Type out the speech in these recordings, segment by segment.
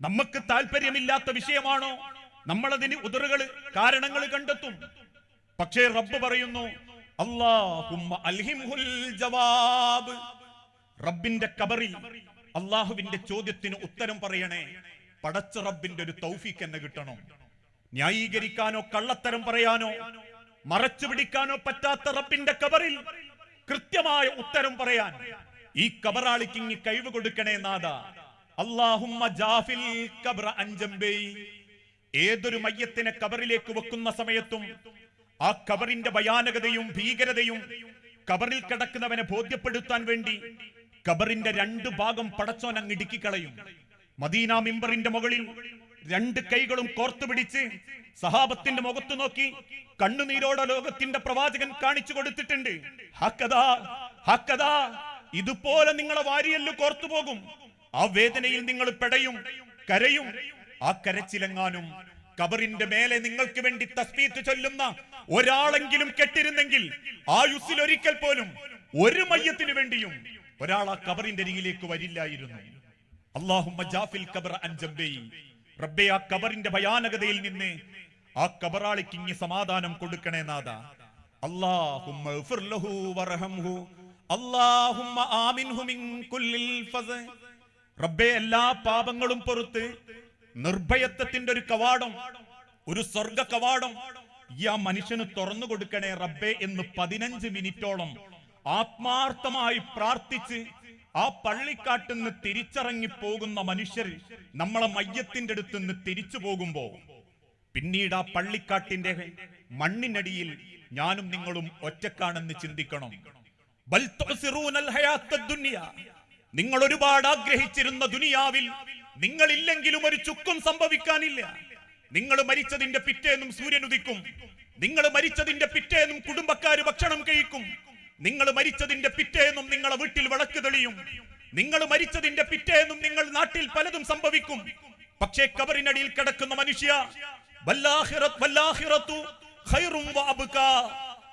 നമുക്ക് താല്പര്യമില്ലാത്ത വിഷയമാണോ? നമ്മളതിന് ഉദറുകൾ കാരണങ്ങൾ കണ്ടെത്തും. പക്ഷേ റബ്ബ് പറയുന്നു അൽഹിംഹുൽ ജവാബ്. റബ്ബിന്റെ കബറിൽ അള്ളാഹുവിന്റെ ചോദ്യത്തിന് ഉത്തരം പറയണേ. പടച്ച റബ്ബിന്റെ ഒരു തൗഫീക്ക് എന്നെ കിട്ടണം. ന്യായീകരിക്കാനോ കള്ളത്തരം പറയാനോ മറച്ചു പിടിക്കാനോ പറ്റാത്ത റബ്ബിന്റെ കബറിൽ കൃത്യമായ ഉത്തരം പറയാൻ ഈ കബറാളിക്ക് ഇങ്ങി കഴിവ് കൊടുക്കണേ നാഥ. ജാഫിൽ കബ്ര ഏതൊരു മയ്യത്തിനെ കബറിലേക്ക് വെക്കുന്ന സമയത്തും ആ കബറിന്റെ ഭയാനകതയും ഭീകരതയും കബറിൽ കിടക്കുന്നവനെ ബോധ്യപ്പെടുത്താൻ വേണ്ടി കബറിന്റെ രണ്ട് ഭാഗം പടച്ചോൻ അങ്ങ് ഇടുക്കിക്കളയും. മദീന മിമ്പറിന്റെ മുകളിൽ രണ്ട് കൈകളും കോർത്തു പിടിച്ച് സഹാബത്തിന്റെ മുഖത്തു നോക്കി കണ്ണുനീരോടെ ലോകത്തിന്റെ പ്രവാചകൻ കാണിച്ചു കൊടുത്തിട്ടുണ്ട്. ഹക്കതാ ഹക്കതാ ഇതുപോലെ നിങ്ങളെ വാരിയല്ലു കോർത്തു പോകും. ആ വേദനയിൽ നിങ്ങൾ പെടയും കരയും. ആ കരച്ചിലെങ്ങാനും കബറിന്റെ മേലെ നിങ്ങൾക്ക് വേണ്ടി തസ്ബീത്ത് ചൊല്ലുന്ന ഒരാളെങ്കിലും കെട്ടിരുന്നെങ്കിൽ ആയുസ്സിൽ ഒരിക്കൽ പോലും ഒരു മയ്യത്തിനു വേണ്ടിയും ഒരാൾ ആ കബറിന്റെ അരികിലേക്ക് വരില്ലായിരുന്നു. അള്ളാഹുമ്മ ജാഫിൽ റബ്ബെ ആ കബറിന്റെ ഭയാനകതയിൽ നിന്ന് ആ കബറാളിക്ക് ഇങ്ങി സമാധാനം കൊടുക്കണേ ലഹു വർഹംഹു അല്ലാഹുമ്മ ആമിൻഹു മിൻ കുല്ലിൽ ഫസ്. റബ്ബെ എല്ലാ പാപങ്ങളും പൊറുത്ത് നിർഭയത്വത്തിന്റെ ഒരു കവാടം ഒരു സ്വർഗ കവാടം ഈ ആ മനുഷ്യന് തുറന്നു കൊടുക്കണേ റബ്ബെ എന്ന് പതിനഞ്ച് മിനിറ്റോളം ആത്മാർത്ഥമായി പ്രാർത്ഥിച്ച് ആ പള്ളിക്കാട്ടിൽ നിന്ന് തിരിച്ചിറങ്ങി പോകുന്ന മനുഷ്യർ നമ്മളെ മയ്യത്തിന്റെ അടുത്ത് നിന്ന് തിരിച്ചു പോകുമ്പോ പിന്നീട് ആ പള്ളിക്കാട്ടിന്റെ മണ്ണിനടിയിൽ ഞാനും നിങ്ങളും ഒറ്റക്കാണെന്ന് ചിന്തിക്കണം. നിങ്ങൾ ഒരുപാട് ആഗ്രഹിച്ചിരുന്ന ദുനിയാവിൽ നിങ്ങളില്ലെങ്കിലും ഒരു ചുക്കും സംഭവിക്കാനില്ല. നിങ്ങൾ മരിച്ചതിന്റെ പിറ്റേന്നും സൂര്യൻ ഉദിക്കും. നിങ്ങൾ മരിച്ചതിന്റെ പിറ്റേന്നും കുടുംബക്കാർ ഭക്ഷണം കഴിക്കും. നിങ്ങൾ മരിച്ചതിന്റെ പിറ്റേന്നും നിങ്ങളെ വീട്ടിൽ വിളക്ക് തെളിയും. നിങ്ങൾ മരിച്ചതിന്റെ പിറ്റേന്നും നിങ്ങൾ നാട്ടിൽ പലതും സംഭവിക്കും. പക്ഷേ കബറിനടിയിൽ കിടക്കുന്ന മനുഷ്യ.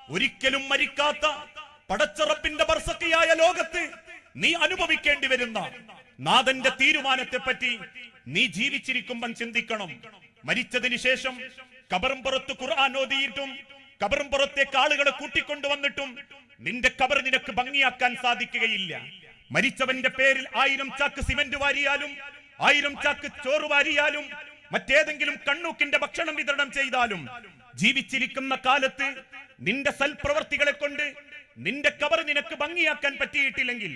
ഒരിക്കലും മരിക്കാത്ത പടച്ചറപ്പിന്റെ ബർസക്കിയായ ലോകത്ത് നീ അനുഭവിക്കേണ്ടി വരുന്ന നാഥന്റെ തീരുമാനത്തെ പറ്റി നീ ജീവിച്ചിരിക്കുമ്പം ചിന്തിക്കണം. മരിച്ചതിന് ശേഷം കബറും പുറത്ത് ഖുർആൻ ഓതിയിട്ടും കബറും പുറത്തേക്ക് ആളുകളെ കൂട്ടിക്കൊണ്ടുവന്നിട്ടും നിന്റെ കബർ നിനക്ക് ഭംഗിയാക്കാൻ സാധിക്കുകയില്ല. മരിച്ചവന്റെ പേരിൽ ആയിരം ചാക്ക് സിമന്റ് വാരിയാലും ആയിരം ചാക്ക് ചോറ് വാരിയാലും മറ്റേതെങ്കിലും കണ്ണൂക്കിന്റെ ഭക്ഷണം വിതരണം ചെയ്താലും ജീവിച്ചിരിക്കുന്ന കാലത്ത് നിന്റെ സൽപ്രവർത്തികളെ കൊണ്ട് നിന്റെ കബർ നിനക്ക് ഭംഗിയാക്കാൻ പറ്റിയിട്ടില്ലെങ്കിൽ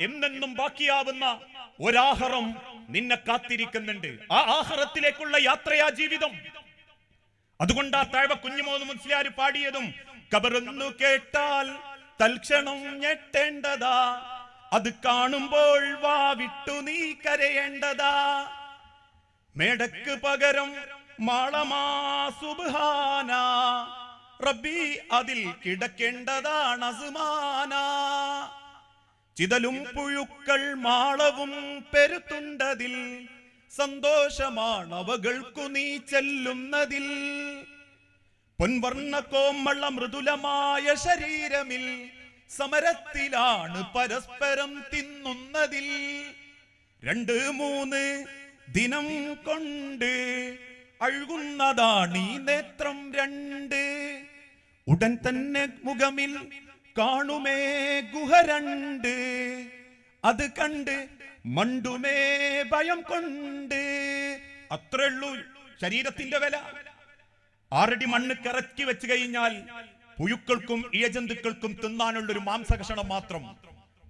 എന്നെന്നും ബാക്കിയാവുന്ന ഒരാഹറം നിന്നെ കാത്തിരിക്കുന്നുണ്ട്. ആ ആഹറത്തിലേക്കുള്ള യാത്രയാ ജീവിതം. അതുകൊണ്ട് ആ താഴ്വ കുഞ്ഞുമോന്ന് മുസ്ലിയാർ പാടിയതും കബറൊന്നു കേട്ടാൽ തൽക്ഷണം ഞെട്ടേണ്ടതാ അത് കാണുമ്പോൾ വാ വിട്ടു നീ കരയേണ്ടതാ. മേടക്ക് പകരം മാളമാ സുബ്ഹാന റബ്ബി അതിൽ കിടക്കേണ്ടതാണ് അസുമാന. ചിതലും പുഴുക്കൾ മാളവും പെരുത്തുണ്ടതിൽ സന്തോഷമാണ് അവകൾക്കു നീ ചെല്ലുന്നതിൽ. പൊൻവർണ കോമള മൃദുലമായ ശരീരമിൽ സമരത്തിലാണ് പരസ്പരം തിന്നുന്നതിൽ. രണ്ട് മൂന്ന് ദിനം കൊണ്ട് അഴുകുന്നതാണ് ഈ നേത്രം രണ്ട്. ഉടൻ തന്നെ മുഖമിൽ കാണുമേ ഗുഹ രണ്ട് അത് കണ്ട് മണ്ടുമേ ഭയം കൊണ്ട്. അത്രയുള്ളൂ ശരീരത്തിന്റെ വില. ആറടി മണ്ണ് കറക്കി വെച്ച് കഴിഞ്ഞാൽ പുഴുക്കൾക്കും ഇഴജന്തുക്കൾക്കും തിന്നാനുള്ള ഒരു മാംസകഷണം മാത്രം.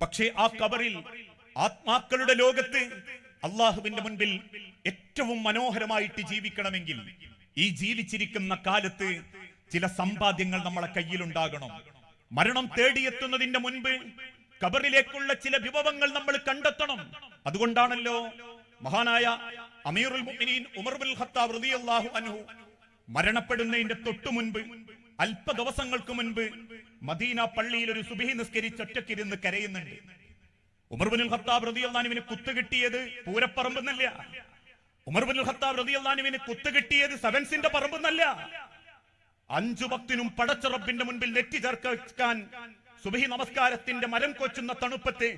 പക്ഷേ ആ കബറിൽ ആത്മാക്കളുടെ ലോകത്ത് അള്ളാഹുവിന്റെ മുൻപിൽ ഏറ്റവും മനോഹരമായിട്ട് ജീവിക്കണമെങ്കിൽ ഈ ജീവിച്ചിരിക്കുന്ന കാലത്ത് ചില സമ്പാദ്യങ്ങൾ നമ്മളെ കയ്യിലുണ്ടാകണം. മരണം തേടിയെത്തുന്നതിന്റെ മുൻപ് കബറിലേക്കുള്ള ചില വിഭവങ്ങൾ നമ്മൾ കണ്ടെത്തണം. അതുകൊണ്ടാണല്ലോ മഹാനായ അമീറുൽ മുഅ്മിനീൻ ഉമർ ബിൻ മരണപ്പെടുന്നതിന്റെ തൊട്ടു മുൻപ് അല്പ ദിവസങ്ങൾക്ക് മുൻപ് മദീന പള്ളിയിൽ ഒരു സുബിഹി നിസ്കരിച്ച് ഒറ്റക്കിരുന്ന് കരയുന്നുണ്ട്. ഉമർ ബിൻ ഖത്താബ് റളിയല്ലാഹുവിന് കുത്ത് കിട്ടിയത് പൂരപ്പറമ്പെന്നല്ല ഉമർ ബിൻ ഖത്താബ് റളിയല്ലാഹുവിന് കുത്ത് കിട്ടിയത് സെവൻസിന്റെ പറമ്പെന്നല്ല അഞ്ചു ഭക്തിനും പടച്ച റബ്ബിന്റെ മുൻപിൽ നെറ്റി ചേർക്കാൻ സുബഹി നമസ്കാരത്തിന്റെ മരം കൊച്ചുന്ന തണുപ്പത്തെ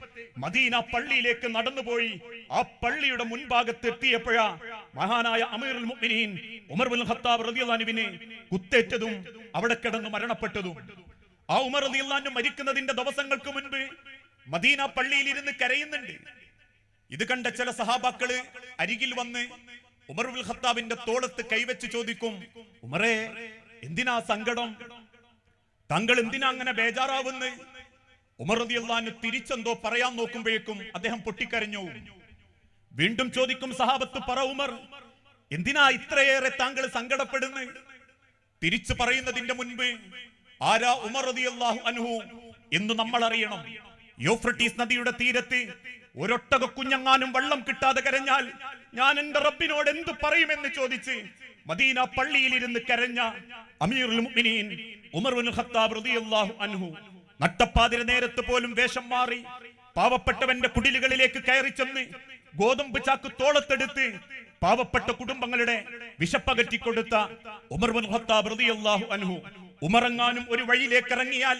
മദീന പള്ളിയിലേക്ക് നടന്നുപോയി ആ പള്ളിയുടെ മുൻഭാഗത്ത് എത്തിയപ്പോഴാ മഹാനായ അമീറുൽ മുഅ്മിനീൻ ഉമർ ബിൻ ഖത്താബ് കുത്തേറ്റതും അവിടെ കിടന്ന് മരണപ്പെട്ടതും. ആ ഉമർ റളിയല്ലാഹു മരിക്കുന്നതിന്റെ ദിവസങ്ങൾക്ക് മുൻപ് മദീന പള്ളിയിൽ ഇരുന്ന് കരയുന്നുണ്ട്. ഇത് കണ്ട ചില സഹാബാക്കൾ അരികിൽ വന്ന് ഉമർ ബിൻ ഖത്താബിന്റെ തോളത്ത് കൈവച്ച് ചോദിക്കും ഉമറേ എന്തിനാ സങ്കടം? താങ്കൾ എന്തിനാ അങ്ങനെ ബേജാറാവുന്ന്? ഉമർ റളിയല്ലാഹു തിരിച്ചെന്തോ പറയാൻ നോക്കുമ്പോഴേക്കും അദ്ദേഹം പൊട്ടിക്കരഞ്ഞു. വീണ്ടും ചോദിക്കും സഹാബത്ത് പറ ഉമർ എന്തിനാ ഇത്രയേറെ താങ്കൾ സങ്കടപ്പെടുന്നു? തിരിച്ചു പറയുന്നതിന്റെ മുൻപ് ആരാ ഉമർ റളിയല്ലാഹു അൻഹു എന്ന് നമ്മൾ അറിയണം യൂഫ്രട്ടീസ് നദിയുടെ തീരത്ത് ഒരൊട്ടക കുഞ്ഞങ്ങാനും വെള്ളം കിട്ടാതെ കരഞ്ഞാൽ ഞാൻ എന്റെ റബ്ബിനോട് എന്ത് പറയുമെന്ന് ചോദിച്ച് മദീന പള്ളിയിലിരുന്ന് കരഞ്ഞ അമീറുൽ മുഅ്മിനീൻ ഉമർ ഖത്താബ് റളിയല്ലാഹു അൻഹു നട്ടപ്പാതിര നേരത്ത് പോലും വേഷം മാറി പാവപ്പെട്ടവന്റെ കുടിലുകളിലേക്ക് കയറി ചെന്ന് ഗോതമ്പ് ചാക്ക് തോളത്തെടുത്ത് പാവപ്പെട്ട കുടുംബങ്ങളുടെ വിശപ്പകറ്റി കൊടുത്ത ഉമർ ബിൻ ഖത്താബ് റളിയല്ലാഹു അൻഹു ഉമറങ്ങാനും ഒരു വഴിയിലേക്ക് ഇറങ്ങിയാൽ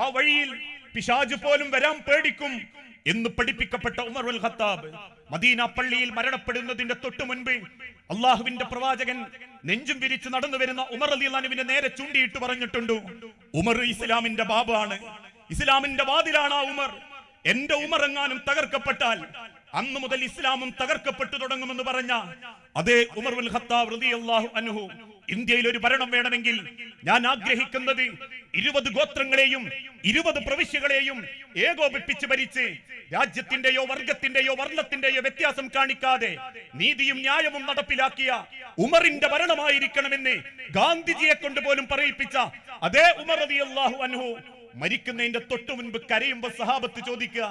ആ വഴിയിൽ പിശാജ് പോലും വരാൻ പേടിക്കും. എന്ന് പഠിപ്പിക്കപ്പെട്ട ഉമർ ഉൽ ഖത്താബ് മദീന പള്ളിയിൽ മരണപ്പെടുന്നതിന്റെ തൊട്ടു മുൻപ് അള്ളാഹുവിന്റെ പ്രവാചകൻ നെഞ്ചും വിരിച്ചു നടന്നു വരുന്ന ഉമർ അലി അള്ളാനുവിനെ നേരെ ചൂണ്ടിയിട്ട് പറഞ്ഞിട്ടുണ്ട്. ഉമർ ഇസ്ലാമിന്റെ ബാബാണ്. ഇസ്ലാമിന്റെ വാതിലാണ് ആ ഉമർ. എന്റെ ഉമർ എങ്ങാനും തകർക്കപ്പെട്ടാൽ അന്ന് മുതൽ ഇസ്ലാമും തകർക്കപ്പെട്ടു തുടങ്ങുമെന്ന് പറഞ്ഞ അതേ ഉമർ ഉൽ ഖത്താബ് റളിയല്ലാഹു അൻഹു ഇന്ത്യയിൽ ഒരു ഭരണം വേണമെങ്കിൽ ഞാൻ ആഗ്രഹിക്കുന്നത് ഇരുപത് ഗോത്രങ്ങളെയും ഇരുപത് പ്രവിശ്യകളെയും ഏകോപിപ്പിച്ച് ഭരിച്ച് രാജ്യത്തിന്റെയോ വർഗത്തിന്റെയോ വർണത്തിന്റെയോ വ്യത്യാസം കാണിക്കാതെ നീതിയും ന്യായവും നടപ്പിലാക്കിയ ഉമറിന്റെ ഭരണമായിരിക്കണമെന്ന് ഗാന്ധിജിയെ കൊണ്ട് പോലും പറയിപ്പിച്ച അതേ ഉമർ റളിയല്ലാഹു അൻഹു മരിക്കുന്നതിന്റെ തൊട്ടു മുൻപ് കരയുമ്പോ സഹാബത്ത് ചോദിക്കുക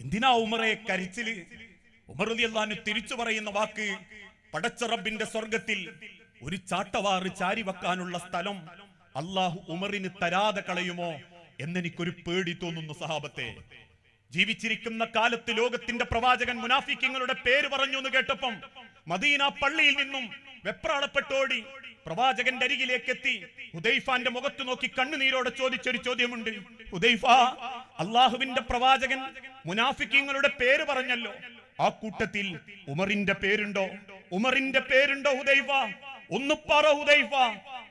എന്തിനാ ഉമറെ കരിച്ചിൽ? ഉമർ തിരിച്ചു പറയുന്ന വാക്ക് പടച്ചറബിന്റെ സ്വർഗത്തിൽ ഒരു ചാട്ടവാറ് ചാരി വെക്കാനുള്ള സ്ഥലം അള്ളാഹു ഉമറിന് തരാതെ കളയുമോ? എന്നെനിക്കൊരു പേടി തോന്നുന്നു സഹാബത്തെ. ജീവിച്ചിരിക്കുന്ന കാലത്ത് ലോകത്തിന്റെ പ്രവാചകൻ മുനാഫിക്കങ്ങളുടെ പേര് പറഞ്ഞു എന്ന് കേട്ടപ്പം മദീന പള്ളിയിൽ നിന്നും വെപ്രാളപ്പെട്ടോടി പ്രവാചകന്റെ അരികിലേക്ക് എത്തി ഹുദൈഫാന്റെ മുഖത്ത് നോക്കി കണ്ണുനീരോടെ ചോദിച്ചൊരു ചോദ്യമുണ്ട്. ഹുദൈഫ അള്ളാഹുവിന്റെ പ്രവാചകൻ മുനാഫിക്കങ്ങളുടെ പേര് പറഞ്ഞല്ലോ. ആ കൂട്ടത്തിൽ ഉമറിന്റെ പേരുണ്ടോ? ഉമറിന്റെ പേരുണ്ടോ ഹുദൈഫ? ഒന്ന് പറ ഹുദൈഫ.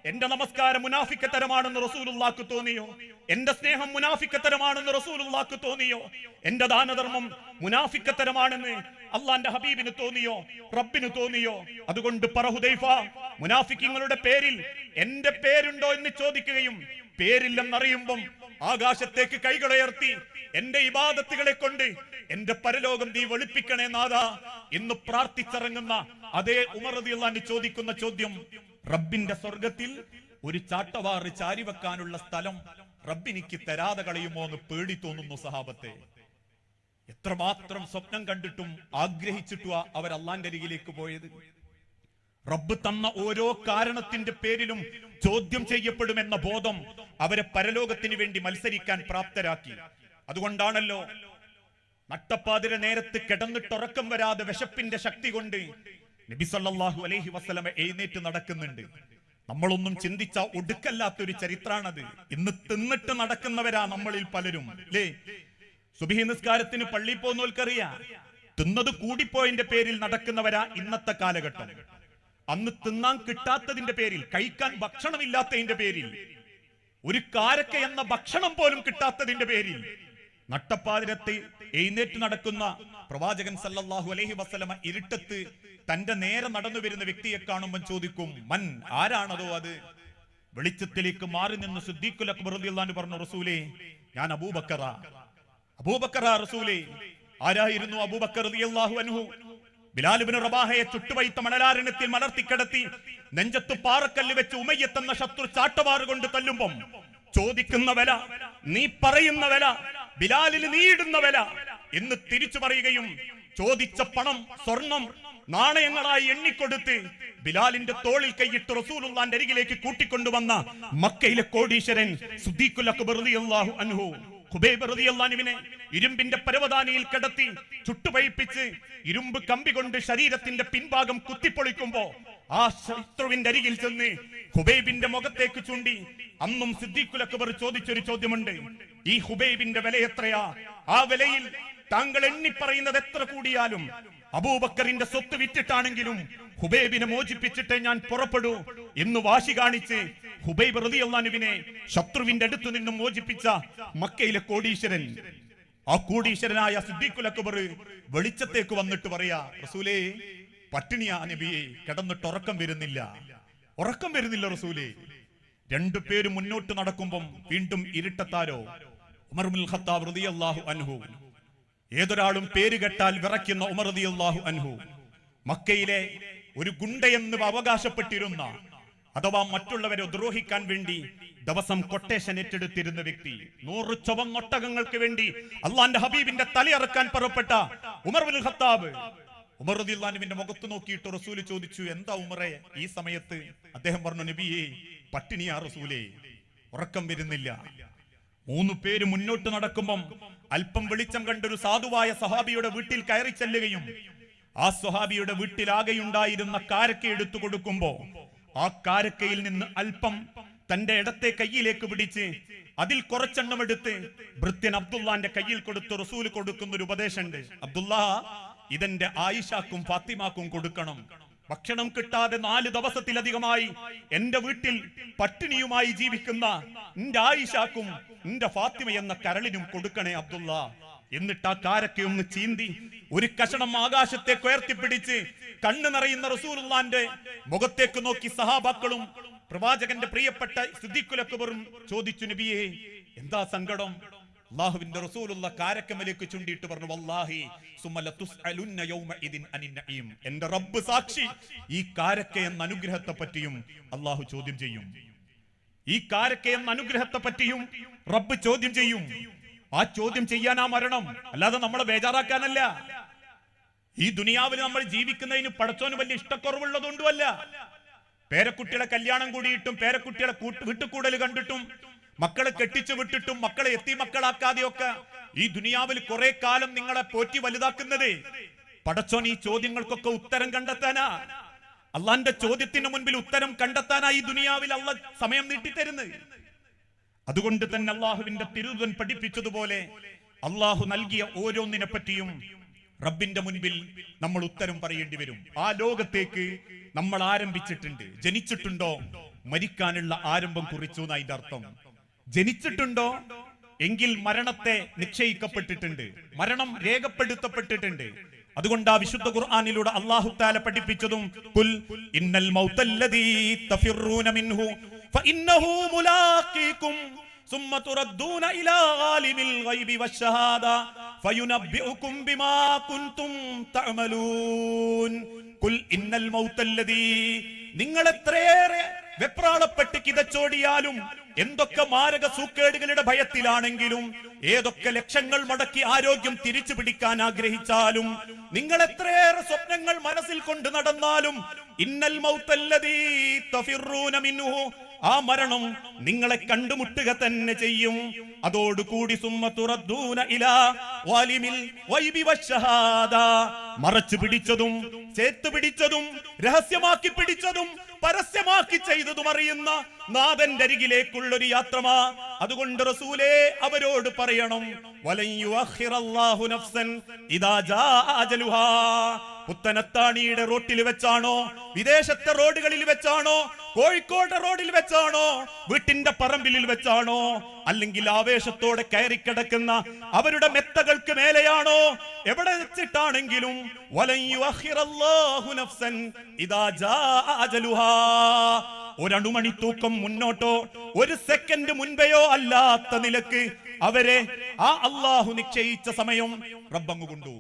എന്റെ നമസ്കാരം മുനാഫിക്കത്തരമാണെന്ന് റസൂലുള്ളാക്ക് തോന്നിയോ? എന്റെ സ്നേഹം മുനാഫിക്കത്തരമാണെന്ന് റസൂലുള്ളാക്ക് തോന്നിയോ? എന്റെ ദാനധർമ്മം മുനാഫിക്കത്തരമാണെന്ന് അള്ളാന്റെ ഹബീബിന് തോന്നിയോ? റബ്ബിന് തോന്നിയോ? അതുകൊണ്ട് പറ ഹുദൈഫ മുനാഫിക്കങ്ങളുടെ പേരിൽ എന്റെ പേരുണ്ടോ എന്ന് ചോദിക്കുകയും പേരില്ലെന്നറിയുമ്പം ആകാശത്തേക്ക് കൈകളുയർത്തി എന്റെ ഇബാദത്തുകളെ കൊണ്ട് എന്റെ പരലോകം നീ വെളുപ്പിക്കണേ നാഥ എന്ന് പ്രാർത്ഥിച്ചിറങ്ങുന്ന അതേ റളിയല്ലാഹു ചോദിക്കുന്ന ചോദ്യം റബ്ബിന്റെ സ്വർഗത്തിൽ ഒരു ചാട്ടവാറ് ചാരിവെക്കാനുള്ള സ്ഥലം റബ്ബിനിക്ക് തരാതെ കളയുമോ എന്ന് പേടി തോന്നുന്നു സഹാബത്തെ. എത്രമാത്രം സ്വപ്നം കണ്ടിട്ടും ആഗ്രഹിച്ചിട്ടുവാ അവർ അള്ളാന്റെ അരികിലേക്ക് പോയത്. റബ്ബ് തന്ന ഓരോ കാരണത്തിന്റെ പേരിലും ചോദ്യം ചെയ്യപ്പെടുമെന്ന ബോധം അവരെ പരലോകത്തിന് വേണ്ടി മത്സരിക്കാൻ പ്രാപ്തരാക്കി. അതുകൊണ്ടാണല്ലോ നട്ടപ്പാതിര നേരത്ത് കിടന്നിട്ടുറക്കം വരാതെ വിശപ്പിന്റെ ശക്തി കൊണ്ട് നബി സല്ലല്ലാഹു അലൈഹി വസല്ലമ എഴുന്നേറ്റ് നടക്കുന്നുണ്ട്. നമ്മളൊന്നും ചിന്തിച്ച ഒടുക്കല്ലാത്തൊരു ചരിത്രാണത്. ഇന്ന് തിന്നിട്ട് നടക്കുന്നവരാ നമ്മളിൽ പലരും. അല്ലേ സുബിഹി നിസ്കാരത്തിന് പള്ളി പോകുന്നവർക്കറിയാം തിന്നത് കൂടിപ്പോയതിന്റെ പേരിൽ നടക്കുന്നവരാ ഇന്നത്തെ കാലഘട്ടം. അന്ന് തിന്നാൻ കിട്ടാത്തതിന്റെ പേരിൽ കഴിക്കാൻ ഭക്ഷണമില്ലാത്തതിന്റെ പേരിൽ ഒരു കാരക്ക എന്ന ഭക്ഷണം പോലും കിട്ടാത്തതിന്റെ പേരിൽ നട്ടപ്പാതിരത്തെ എഴുന്നേറ്റ് നടക്കുന്ന പ്രവാചകൻ സല്ലല്ലാഹു അലൈഹി വസ്ലമ ഇരുട്ടത്ത് തന്റെ നേരെ നടന്നു വരുന്ന വ്യക്തിയെ കാണുമ്പോൾ ചോദിക്കും മൻ? ആരാണതോ അത്? വെളിച്ചത്തിലേക്ക് മാറി നിന്ന് സിദ്ദീഖുൽ അക്ബർ പറഞ്ഞു റസൂലേ ഞാൻ അബൂബക്കറ. അബൂബക്കറ റസൂലേ ആരായിരുന്നു അബൂബക്കർ അൻഹു? ബിലാലുബിന് റബാഹയെ ചുട്ടുവൈത്ത മണലാരണ്യത്തിൽ മലർത്തിക്കിടത്തി നെഞ്ചത്തു പാറക്കല്ല് വെച്ച് ഉമയ്യത്തെന്ന ശത്രു ചാട്ടവാറ് കൊണ്ട് തല്ലുമ്പം ചോദിക്കുന്ന വില നീ പറയുന്ന വില ബിലാലിന് നീയിടുന്ന വില എന്ന് തിരിച്ചു പറയുകയും ചോദിച്ച പണം സ്വർണം നാണയങ്ങളായി എണ്ണിക്കൊടുത്ത് ബിലാലിന്റെ തോളിൽ കൈയിട്ട് റസൂലുള്ളാന്റെ അരികിലേക്ക് കൂട്ടിക്കൊണ്ടുവന്ന മക്കയിലെ കോടീശ്വരൻ സുദ്ദീഖുൽ അക്ബർ അൻഹു. റളിയല്ലാഹുവിനെ ഇരുമ്പിന്റെ പരവതാനിയിൽ കിടത്തി ചുട്ടുപഴിപ്പിച്ച് ഇരുമ്പ് കമ്പി കൊണ്ട് ശരീരത്തിന്റെ പിൻഭാഗം കുത്തിപ്പൊളിക്കുമ്പോ ആ ശത്രുവിന്റെ അരികിൽ ചെന്ന് ഹുബൈബിന്റെ മുഖത്തേക്ക് ചൂണ്ടി അന്നും സിദ്ദീഖുൽ അക്ബർ ചോദിച്ചൊരു ചോദ്യമുണ്ട്. ഈ ഹുബൈബിന്റെ വില എത്രയാ? ആ വിലയിൽ താങ്കൾ എണ്ണി പറയുന്നത് എത്ര കൂടിയാലും അബൂബക്കറിന്റെ സ്വത്ത് വിറ്റിട്ടാണെങ്കിലും ഹുബൈബിനെ മോചിപ്പിച്ചിട്ടേ ഞാൻ പുറപ്പെടൂ. എന്ന് വാശി കാണിച്ച് ഹുബൈബ് റളിയല്ലാഹുവിനെ ശത്രുവിന്റെ അടുത്തു നിന്നും മോചിപ്പിച്ച മക്കയിലെ കോടീശ്വരൻ. ആ കോടീശ്വരനായ സിദ്ദീഖുൽ അക്ബർ വെളിച്ചത്തേക്ക് വന്നിട്ട് പറയാ റസൂലേ പട്ടിണിയാ നബിയെ കിടന്നിട്ട് ഉറക്കം വരുന്നില്ല. ഉറക്കം വരുന്നില്ല റസൂലേ. രണ്ടു പേര് മുന്നോട്ട് നടക്കുമ്പം വീണ്ടും ഇരുട്ടത്താരോ ഉമർമുൽ ഖത്താബ് റളിയല്ലാഹു അൻഹു. ഏതൊരാളും പേര് കെട്ടാൽ വിറയ്ക്കുന്ന ഉമർ റളിയല്ലാഹു അൻഹു. മക്കയിലെ ഒരു ഗുണ്ടയെന്ന് അവകാശപ്പെട്ടിരുന്ന അഥവാ മറ്റുള്ളവരെ ദ്രോഹിക്കാൻ വേണ്ടി ദിവസം കൊട്ടേഷൻ ഏറ്റെടുത്തിരുന്ന വ്യക്തി നൂറ് ചുവങ്ങൊട്ടകങ്ങൾക്ക് വേണ്ടി അള്ളാന്റെ ഹബീബിന്റെ തലയിറക്കാൻ പുറപ്പെട്ട ഉമർ ബിൻ ഖത്താബ്. ഉമർ റദിയുള്ളാനുവിന്റെ മുഖത്ത് നോക്കിയിട്ട് റസൂൽ ചോദിച്ചു എന്താ ഉമറെ ഈ സമയത്ത് അദ്ദേഹം പറഞ്ഞു നബിയേ പട്ടിണിയാ റസൂലേ ഉറക്കം വരുന്നില്ല. മൂന്ന് പേര് മുന്നോട്ട് നടക്കുമ്പം അല്പം വെളിച്ചം കണ്ടൊരു സാധുവായ സഹാബിയുടെ വീട്ടിൽ കയറി ചെല്ലുകയും ആ സ്വഹാബിയുടെ വീട്ടിലാകെയുണ്ടായിരുന്ന കാരക്ക എടുത്തു കൊടുക്കുമ്പോ ആ കാരക്കയിൽ നിന്ന് അല്പം തന്റെ ഇടത്തെ കയ്യിലേക്ക് പിടിച്ച് അതിൽ കുറച്ചെണ്ണം എടുത്ത് ഭൃത്യൻ അബ്ദുല്ലാന്റെ കയ്യിൽ കൊടുത്ത് റസൂൽ കൊടുക്കുന്ന ഒരു ഉപദേശമുണ്ട്. അബ്ദുള്ള ഇതെന്റെ ആയിഷാക്കും ഫാത്തിമാക്കും കൊടുക്കണം. ഭക്ഷണം കിട്ടാതെ നാല് ദിവസത്തിലധികമായി എന്റെ വീട്ടിൽ പട്ടിണിയുമായി ജീവിക്കുന്ന എന്റെ ആയിഷാക്കും എന്റെ ഫാത്തിമ എന്ന കരളിനും കൊടുക്കണേ അബ്ദുള്ള. എന്നിട്ട് ആ കാരൊക്കെ ഒന്ന് ചീന്തി ഒരു കഷണം ആകാശത്തേക്ക് ഉയർത്തിപ്പിടിച്ച് കണ്ണു നിറയുന്ന റസൂലുള്ളാന്റെ മുഖത്തേക്ക് നോക്കി സഹാബാക്കളും പ്രവാചകന്റെ പ്രിയപ്പെട്ട സിദ്ദീഖുലക്കുബറും ചോദിച്ചു നബിയെ എന്താ സങ്കടം? അള്ളാഹുവിന്റെ റസൂലുള്ള കാരക്കമലേക്ക് ചുണ്ടിയിട്ട് പറഞ്ഞു വല്ലാഹി എന്റെ റബ്ബ് സാക്ഷി ഈ കാരക്ക എന്ന അനുഗ്രഹത്തെ പറ്റിയും അള്ളാഹു ചോദ്യം ചെയ്യും. ഈ കാരക്ക എന്ന അനുഗ്രഹത്തെ പറ്റിയും റബ്ബ് ചോദ്യം ചെയ്യും. ആ ചോദ്യം ചെയ്യാൻ ആ മരണം. അല്ലാതെ നമ്മളെ ബേജാറാക്കാനല്ല. ഈ ദുനിയാവിൽ നമ്മൾ ജീവിക്കുന്നതിന് പടച്ചോന് വലിയ ഇഷ്ടക്കുറവുള്ളതുകൊണ്ടുമല്ല. പേരക്കുട്ടികളെ കല്യാണം കൂടിയിട്ടും പേരക്കുട്ടികളെ വിട്ടുകൂടൽ കണ്ടിട്ടും മക്കളെ കെട്ടിച്ചു വിട്ടിട്ടും മക്കളെ എത്തി മക്കളാക്കാതെയൊക്കെ ഈ ദുനിയാവിൽ കുറെ കാലം നിങ്ങളെ പോറ്റി വലുതാക്കുന്നത്. പടച്ചോൻ ഈ ചോദ്യങ്ങൾക്കൊക്കെ ഉത്തരം കണ്ടെത്താനാ. അള്ളാന്റെ ചോദ്യത്തിന് മുൻപിൽ ഉത്തരം കണ്ടെത്താനാ ഈ ദുനിയാവിൽ അള്ള സമയം നീട്ടിത്തരുന്നത്. അതുകൊണ്ട് തന്നെ അള്ളാഹുവിന്റെ തിരുതൻ പഠിപ്പിച്ചതുപോലെ അള്ളാഹു നൽകിയ ഓരോന്നിനെ പറ്റിയും റബ്ബിന്റെ മുൻപിൽ നമ്മൾ ഉത്തരം പറയേണ്ടി വരും. ആ ലോകത്തേക്ക് നമ്മൾ ആരംഭിച്ചിട്ടുണ്ട്. ജനിച്ചിട്ടുണ്ടോ? മരിക്കാനുള്ള ആരംഭം കുറിച്ചു അതിന്റെ അർത്ഥം. ജനിച്ചിട്ടുണ്ടോ? എങ്കിൽ മരണത്തെ നിശ്ചയിക്കപ്പെട്ടിട്ടുണ്ട്. മരണം രേഖപ്പെടുത്തപ്പെട്ടിട്ടുണ്ട്. അതുകൊണ്ട് ആ വിശുദ്ധ ഖുർആാനിലൂടെ അല്ലാഹു തആല പഠിപ്പിച്ചതും കുൽ ഇന്നൽ മൗതല്ലദീ തഫിറൂന മിൻഹു ഫഇന്നഹു മുലാഖീകും ثم تردون إلى عالم الغيب والشهادة فينبئكم بما كنتم تعملون قل إن الموت الذي നിങ്ങൾ എത്രയേറെ വെപ്രാളപ്പെട്ട് കിതച്ചോടിയാലും എന്തൊക്കെ മാരക സൂക്കേടുകളുടെ ഭയത്തിലാണെങ്കിലും ഏതൊക്കെ ലക്ഷങ്ങൾ മടക്കി ആരോഗ്യം തിരിച്ചു പിടിക്കാൻ ആഗ്രഹിച്ചാലും നിങ്ങൾ എത്രയേറെ സ്വപ്നങ്ങൾ മനസ്സിൽ കൊണ്ട് നടന്നാലും ഇന്നൽ മൗത്തല്ലദീ തഫിറൂന മിൻഹു ആ മരണം നിങ്ങളെ കണ്ടുമുട്ടുക തന്നെ ചെയ്യും. അതോടുകൂടി കൂടി തുറദ്ദൂന ഇലാ വാലിമിൽ മറച്ചു പിടിച്ചതും ചേത്ത് പിടിച്ചതും രഹസ്യമാക്കി പിടിച്ചതും പരസ്യമാക്കി ചെയ്തതും അറിയുന്ന നാഥന്റെ അരികിലേക്കുള്ളൊരു യാത്രമാ. അതുകൊണ്ട് റസൂലേ അവരോട് പറയണം. പുത്തനത്താണിയുടെ റോട്ടിൽ വെച്ചാണോ? വിദേശത്തെ റോഡുകളിൽ വെച്ചാണോ? കോഴിക്കോട് റോഡിൽ വെച്ചാണോ? വീട്ടിന്റെ പറമ്പിലിൽ വെച്ചാണോ? അല്ലെങ്കിൽ ആവേശത്തോടെ കയറിക്കിടക്കുന്ന അവരുടെ മെത്തകൾക്ക് മേലെയാണോ? എവിടെ വെച്ചിട്ടാണെങ്കിലും ഒരണുമണി തൂക്കം മുന്നോട്ടോ ഒരു സെക്കൻഡ് മുൻപെയോ അല്ലാത്ത നിലയ്ക്ക് അവരെ ആ അള്ളാഹു നിശ്ചയിച്ച സമയം റബ്ബങ്ങ് കൊണ്ടു.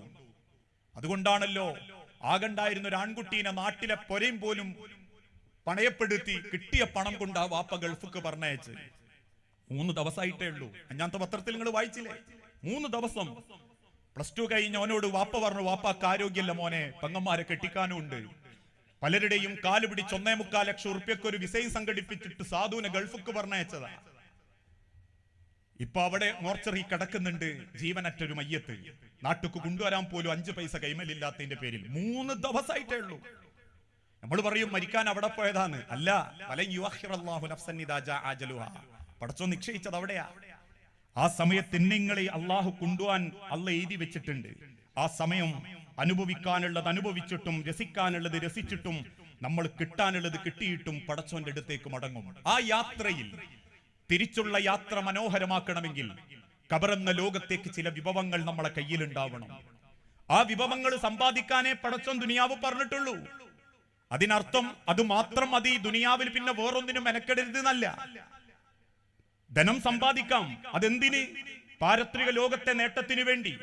അതുകൊണ്ടാണല്ലോ ആകണ്ടായിരുന്ന ഒരു ആൺകുട്ടീനെ നാട്ടിലെ പൊരയും പോലും പണയപ്പെടുത്തി കിട്ടിയ പണം കൊണ്ട് ആ വാപ്പ ഗൾഫിക്ക് പറഞ്ഞയച്ച്. മൂന്ന് ദിവസമായിട്ടേ ഉള്ളൂ. അഞ്ഞാത്ത പത്രത്തിൽ നിങ്ങൾ വായിച്ചില്ലേ? മൂന്ന് ദിവസം. പ്ലസ് ടു കഴിഞ്ഞ് അവനോട് വാപ്പ പറഞ്ഞു വാപ്പാക്ക് ആരോഗ്യമല്ല മോനെ പെങ്ങന്മാരെ കെട്ടിക്കാനും ഉണ്ട് പലരുടെയും കാൽ പിടിച്ച് ഒന്നേ മുക്കാൽ ലക്ഷം ഉറുപ്പ്യക്ക് ഒരു വിസയും സംഘടിപ്പിച്ചിട്ട് സാധുവിനെ ഗൾഫിക്ക് പറഞ്ഞയച്ചതാ. ഇപ്പൊ അവിടെ മോർച്ചറി കിടക്കുന്നുണ്ട് ജീവനറ്റൊരു മയ്യത്ത്. നാട്ടുക്ക് കൊണ്ടുവരാൻ പോലും അഞ്ച് പൈസ കൈമലില്ലാത്തതിന്റെ പേരിൽ മൂന്ന് ദിവസമായിട്ടേ ഉള്ളൂ. നമ്മൾ പറയും മരിക്കാൻ അവിടെ പോയതാണ് അല്ല വല പടച്ചോ നിക്ഷയിച്ചത് അവിടെയാ. ആ സമയത്ത് നിങ്ങളെ അള്ളാഹു കൊണ്ടുപോവാൻ അള്ള എഴുതി വെച്ചിട്ടുണ്ട്. ആ സമയം അനുഭവിക്കാനുള്ളത് അനുഭവിച്ചിട്ടും രസിക്കാനുള്ളത് രസിച്ചിട്ടും നമ്മൾ കിട്ടാനുള്ളത് കിട്ടിയിട്ടും പടച്ചോന്റെ അടുത്തേക്ക് മടങ്ങും. ആ യാത്രയിൽ തിരിച്ചുള്ള യാത്ര മനോഹരമാക്കണമെങ്കിൽ കബറെന്ന ലോകത്തേക്ക് ചില വിഭവങ്ങൾ നമ്മളെ കയ്യിലുണ്ടാവണം. ആ വിഭവങ്ങൾ സമ്പാദിക്കാനേ പടച്ചോൻ ദുനിയാവ് പറഞ്ഞിട്ടുള്ളൂ. അതിനർത്ഥം അത് മാത്രം മതി ദുനിയാവിൽ പിന്നെ വേറൊന്നിനും മെനക്കെടരുത് എന്നല്ല ധനം സമ്പാദിക്കാം അതെന്തിന്? പാരത്രിക ലോകത്തെ നേട്ടത്തിന് വേണ്ടി.